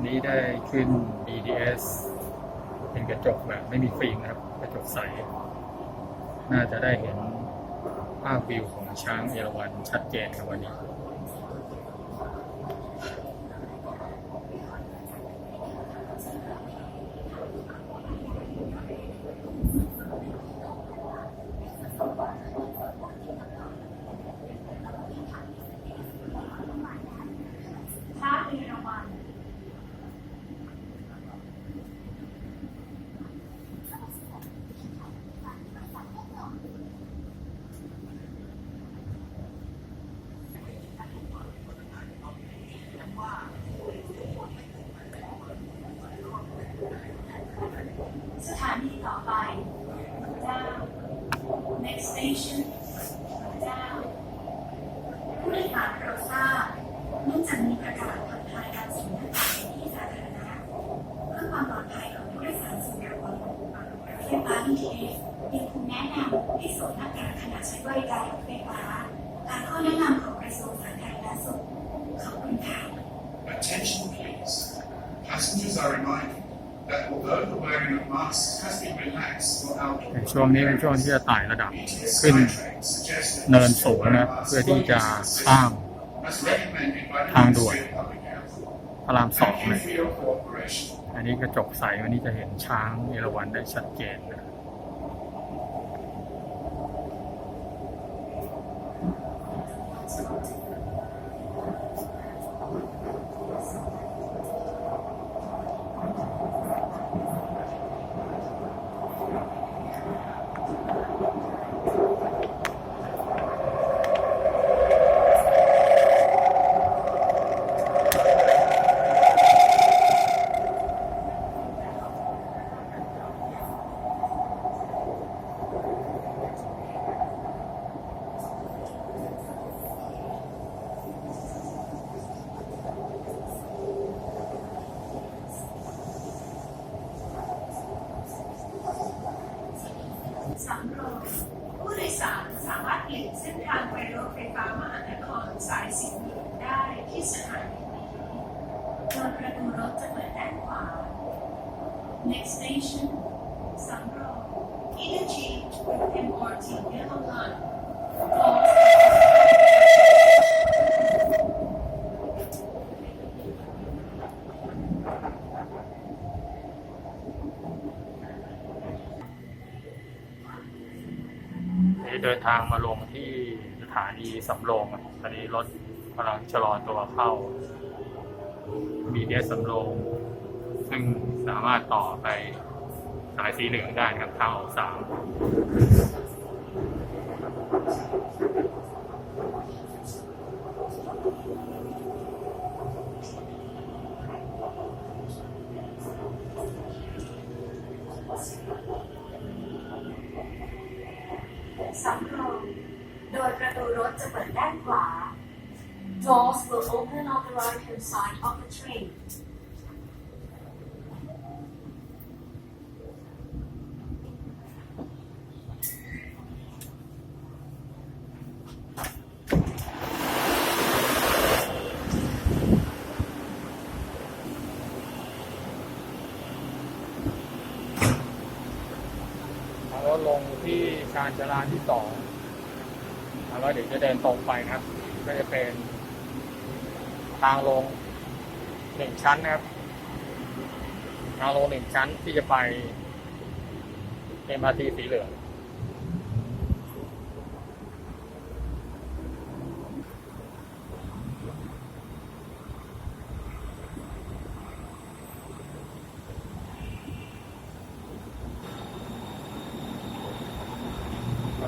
ันนี้ได้ขึ้น B D S เป็นกระจกแบบไม่มีฟิล์มนะครับ กระจกใส น่าจะได้เห็นภาพวิวของช้างเอราวัณชัดเจนครับวันนี้ ช้างเอราวัณ สถานีต่อไปเจ้า next station เจ้า ผู้โดยสารโปรดทราบเนื่องจากมีประกาศผ่อนคลายการสูงหน้ากากในที่สาธารณะเพื่อความปลอดภัยของผู้โดยสารส่วนรวมรถ ไฟฟ้า BTS ยังคงแนะนำให้สวมหน้ากากขณะใช้บริการรถไฟฟ้าตามข้อแนะนำของกระทรวงสาธารณสุขขอบคุณค่ะ Attention please. Passengers are reminded that although the wearing of masks has been relaxed for ใน outdoor ช่วงนี้เป็นช่วงที่จะไต่ระดับ BTS ขึ้น Skytrain suggested เนินสูงนะเพื่อที่จะข้าม as recommended by the ทางด่วน Ministry of Public Health. พ ระรามสองเลย อันนี้กระจกใสวันนี้จะเห็นช้างเอราวัณได้ชัดเจนนะ สำรองผู้โดยสารสามารถเปลี่ยนเส้นทางไปรถไฟฟ้ามหานครสายสีเหลืองได้ที่สถานีนี้โดยประตูรถจะเปิดด้านขวา Next station สำรอง Interchange with MRT Yellow Line Close นี่เดิน ทางมาลงที่สถานีสำโรงตอนนี้รถกำลังชะลอตัวเข้า BTS สำโรง ซึ่งสามารถต่อไปสายสีเหลืองได้ครับทางออกสาม สำรอง โดยประตูรถ จะเปิดด้านขวา Doors will open on the right hand side of the train แล้วลงที่การจราที่สอง แล้วเดี๋ยวจะเดินตรงไปนะครับ ก็จะเป็นทางลงหนึ่งชั้นนะครับทางลงหนึ่งชั้นที่จะไป MRT สีเหลือง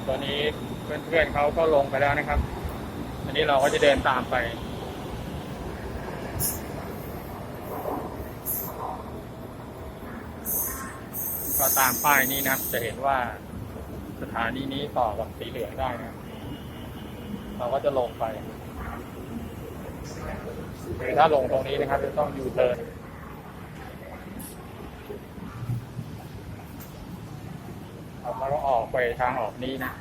ตอนนี้ เพื่อนๆเขาก็ลงไปแล้วนะครับ อันนี้เราก็จะเดินตามไป ก็ตามป้ายนี้นะจะเห็นว่าสถานีนี้ต่อกับสีเหลืองได้นะเราก็จะลงไปหรือถ้าลงตรงนี้นะครับ จะต้องยูเทิร์นออกมาก็ออกไปทางออกนี้นะ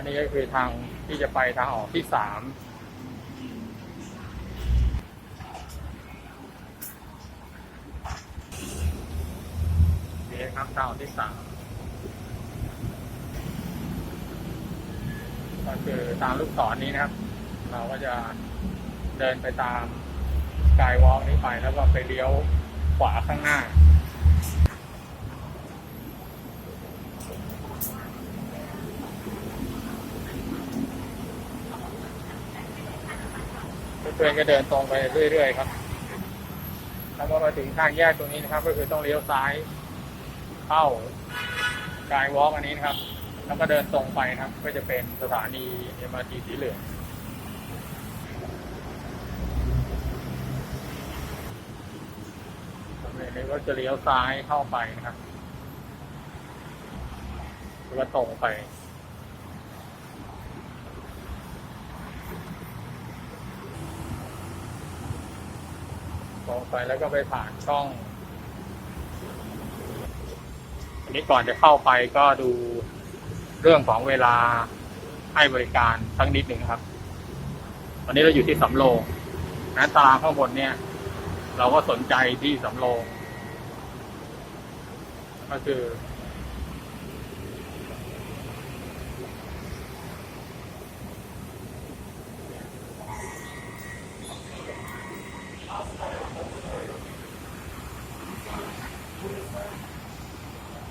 อันนี้ก็คือทางที่จะไปทางออกที่สามนี่ครับทางออกที่สามก็คือตามลูกศรนี้นะครับ เราก็จะเดินไปตามกายวอล์กนี้ไปแล้วก็ไปเลี้ยวขวาข้างหน้า พื่อนก็เดินตรงไปเรื่อย ๆ ครับ แล้วก็มาถึงทางแยกตรงนี้นะครับ ก็คือต้องเลี้ยวซ้ายเข้ากายวอล์กอันนี้นะครับ แล้วก็เดินตรงไปนะครับ ก็จะเป็นสถานี MRT สีเหลืองบริเวณนี้ก็จะเลี้ยวซ้ายเข้าไปนะครับแล้วก็ตรงไป รงไปแล้วก็ไปผ่านช่อง อันนี้ก่อนจะเข้าไปก็ดูเรื่องของเวลาให้บริการสักนิดหนึ่งครับ ตอนนี้เราอยู่ที่สำโรงนั้นตารางข้างบนเนี่ย เราก็สนใจที่สำโรงก็คือ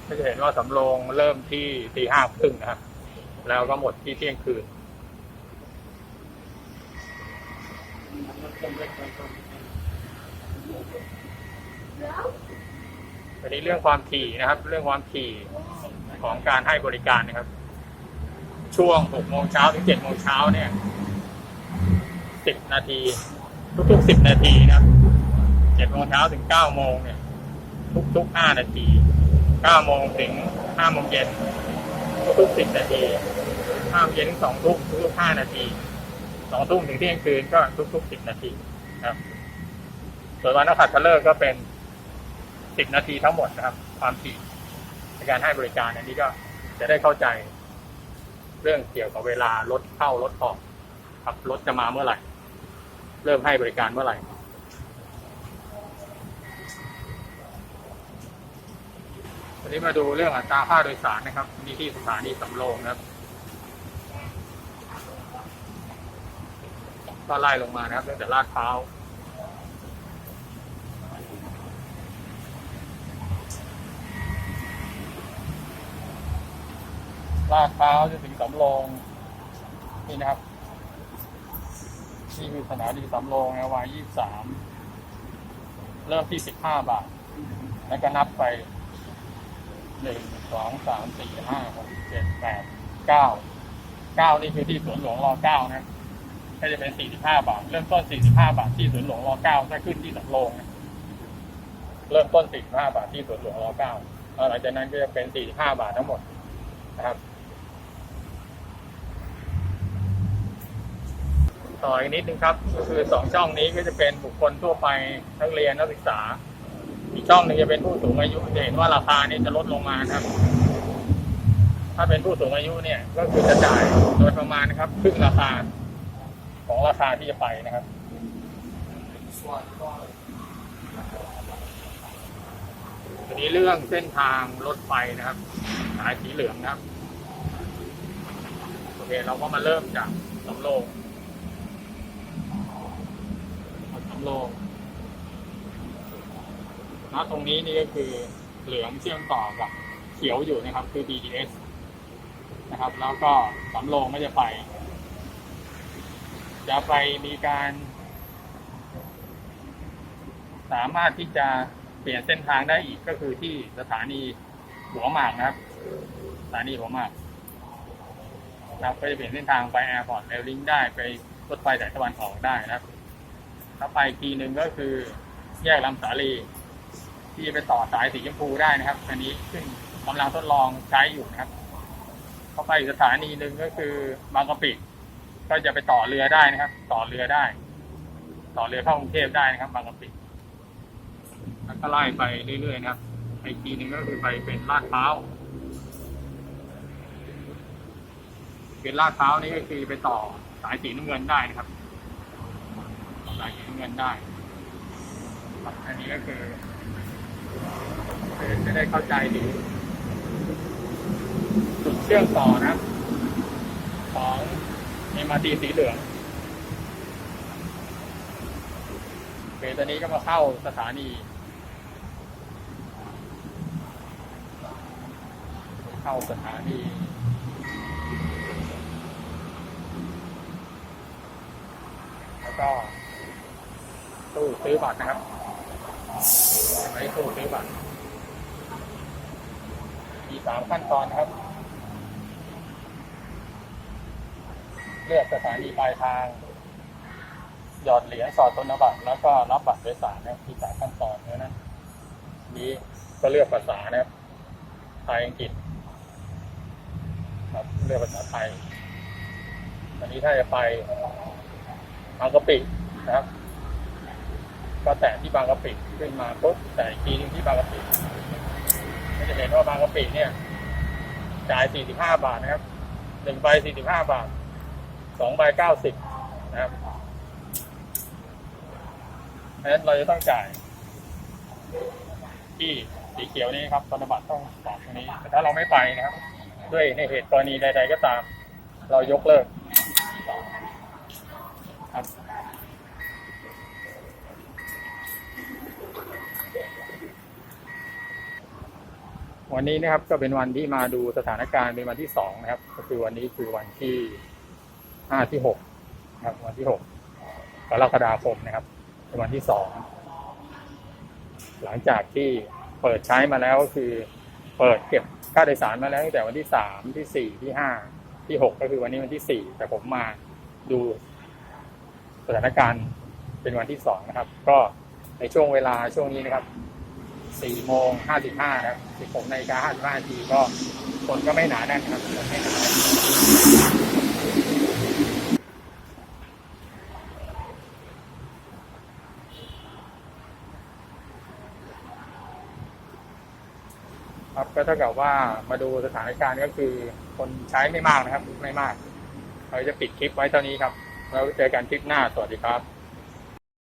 ก็จะเห็นว่าสำโรงเริ่มที่ตีห้าครึ่งนะครับ แล้วก็หมดที่เที่ยงคืน อันนี้เรื่องความถี่นะครับ เรื่องความถี่ของการให้บริการนะครับ ช่วงหกโมงเช้าถึงเจ็ดโมงเช้าเนี่ยสิบนาที ทุกๆสิบนาทีนะเจ็ดโมงเช้าถึงเก้าโมงเนี่ย ทุกๆห้านาที เก้าโมงถึงห้าโมงเย็นทุกๆสิบนาทีห้าโมงเย็นถึงสองทุ่มทุกๆห้านาทีสองทุ่มถึงเที่ยงคืนก็ทุกๆสิบนาทีครับ ส่วนวันนักขัตฤกษ์ก็เป็นสิบนาทีทั้งหมดนะครับ ความถี่ในการให้บริการอันนี้ก็จะได้เข้าใจ เรื่องเกี่ยวกับเวลารถเข้ารถออกครับรถจะมาเมื่อไหร่ เริ่มให้บริการเมื่อไหร่ วันนี้มาดูเรื่องอัตราค่าโดยสารนะครับนี่ที่สถานีสำโรงนะครับก็ไล่ลงมานะครับตั้งแต่ลาดพร้าวลาดพร้าวจะถึงสำโรงนี่นะครับนี่คือสถานีสำโรงนะวายยี่สามเริ่มที่สิบห้าบาท แล้วก็นับไป หนึ่งสองสามสี่ห้าหกเจ็ดแปดเก้าเก้านี่คือที่สวนหลวงรอเก้านะก็จะเป็นสี่สิบห้าบาท เริ่มต้นสี่สิบห้าบาทที่สวนหลวงรอเก้าถ้าขึ้นที่สำโรงนะเริ่มต้นสี่สิบห้าบาทที่สวนหลวงรอเก้าหลังจากนั้นก็จะเป็นสี่สิบห้าบาททั้งหมดนะครับต่ออีกนิดนึงครับก็คือสองช่องนี้ก็จะเป็นบุคคลทั่วไปนักเรียนนักศึกษา อีกช่องหนึ่งจะเป็นผู้สูงอายุจะเห็นว่าราคานี้จะลดลงมานะครับ ถ้าเป็นผู้สูงอายุเนี่ย ก็คือจะจ่ายโดยประมาณนะครับครึ่งราคาของราคาที่จะไปนะครับทีนี้เรื่องเส้นทางรถไฟนะครับสายสีเหลืองนะครับโอเคเราก็มาเริ่มจากสำโรงสำโรง ณตรงนี้นี่ก็คือเหลืองเชื่อมต่อกับเขียวอยู่นะครับ คือ BTS นะครับ แล้วก็สำโรงก็จะไป จะไปมีการ สามารถที่จะเปลี่ยนเส้นทางได้อีกก็คือที่สถานีหัวหมากนะครับ สถานีหัวหมากนะครับก็จะเปลี่ยนเส้นทางไปแอร์พอร์ตเรลลิงได้ไปรถไฟสายตะวันออกได้นะครับ ถ้าไปทีหนึ่งก็คือแยกลำสาลี ที่จะไปต่อสายสีชมพูได้นะครับอันนี้ซึ่งกำลังทดลองใช้อยู่นะครับ เข้าไปอีกสถานีหนึ่งก็คือบางกะปิก็จะไปต่อเรือได้นะครับ ต่อเรือได้ ต่อเรือเข้ากรุงเทพได้นะครับบางกะปิแล้วก็ไล่ไปเรื่อยๆนะครับอีกทีหนึ่งก็คือไปเป็นลาดพร้าวคือลาดพร้าวนี่ก็คือไปต่อสายสีน้ำเงินได้นะครับสายสีน้ำเงินได้อันนี้ก็คือ จะได้เข้าใจถึงจุดเชื่อมต่อนะ ของเอ็มอาร์ทีสีเหลืองเคตอนนี้ก็มาเข้าสถานี เข้าสถานีแล้วก็ตู้ซื้อบัตรนะครับ ไว้ตู้ซื้อบัตรมีสามขั้นตอนครับ เลือกสถานีปลายทาง หยอดเหรียญสอดธนบัตรแล้วก็รับบัตรโดยสารนะครับมีสามขั้นตอนเพราะฉะนั้นนี้ก็เลือกภาษานะครับไทยอังกฤษครับเลือกภาษาไทยอันนี้ถ้าจะไปบางกะปินะครับ ก็แตะที่บางกะปิขึ้นมาปุ๊บแต่อีกทีนึงที่บางกะปิก็จะเห็นว่าบางกะปิเนี่ยจ่าย 45 บาทนะครับหนึ่งใบ 45 บาทสองใบ 90 นะครับเพราะฉะนั้นเราจะต้องจ่าย ที่สีเขียวนี้ครับธนบัตรต้องตอบตรงนี้ แต่ถ้าเราไม่ไปนะครับ ด้วยในเหตุกรณีใด ๆ ก็ตาม เรายกเลิกครับ วันนี้นะครับก็เป็นวันที่มาดูสถานการณ์เป็นวันที่สองนะครับ ก็คือวันนี้คือวันที่ห้าที่หกนะครับ วันที่หกกรกฎาคมนะครับ เป็นวันที่สองหลังจากที่เปิดใช้มาแล้วก็คือเปิดเก็บค่าโดยสารมาแล้วตั้งแต่วันที่สามที่สี่ที่ห้าที่หกก็คือวันนี้วันที่สี่แต่ผมมาดูสถานการณ์เป็นวันที่สองนะครับ ก็ในช่วงเวลาช่วงนี้นะครับ สี่โมงห้าสิบห้าครับสิบหกนาฬิกาห้าสิบห้านาทีก็คนก็ไม่หนาแน่นครับคนไม่หนาครับก็เท่ากับว่ามาดูสถานการณ์ก็คือคนใช้ไม่มากนะครับ ไม่มาก เราจะปิดคลิปไว้เท่านี้ครับแล้วเจอกันคลิปหน้า สวัสดีครับ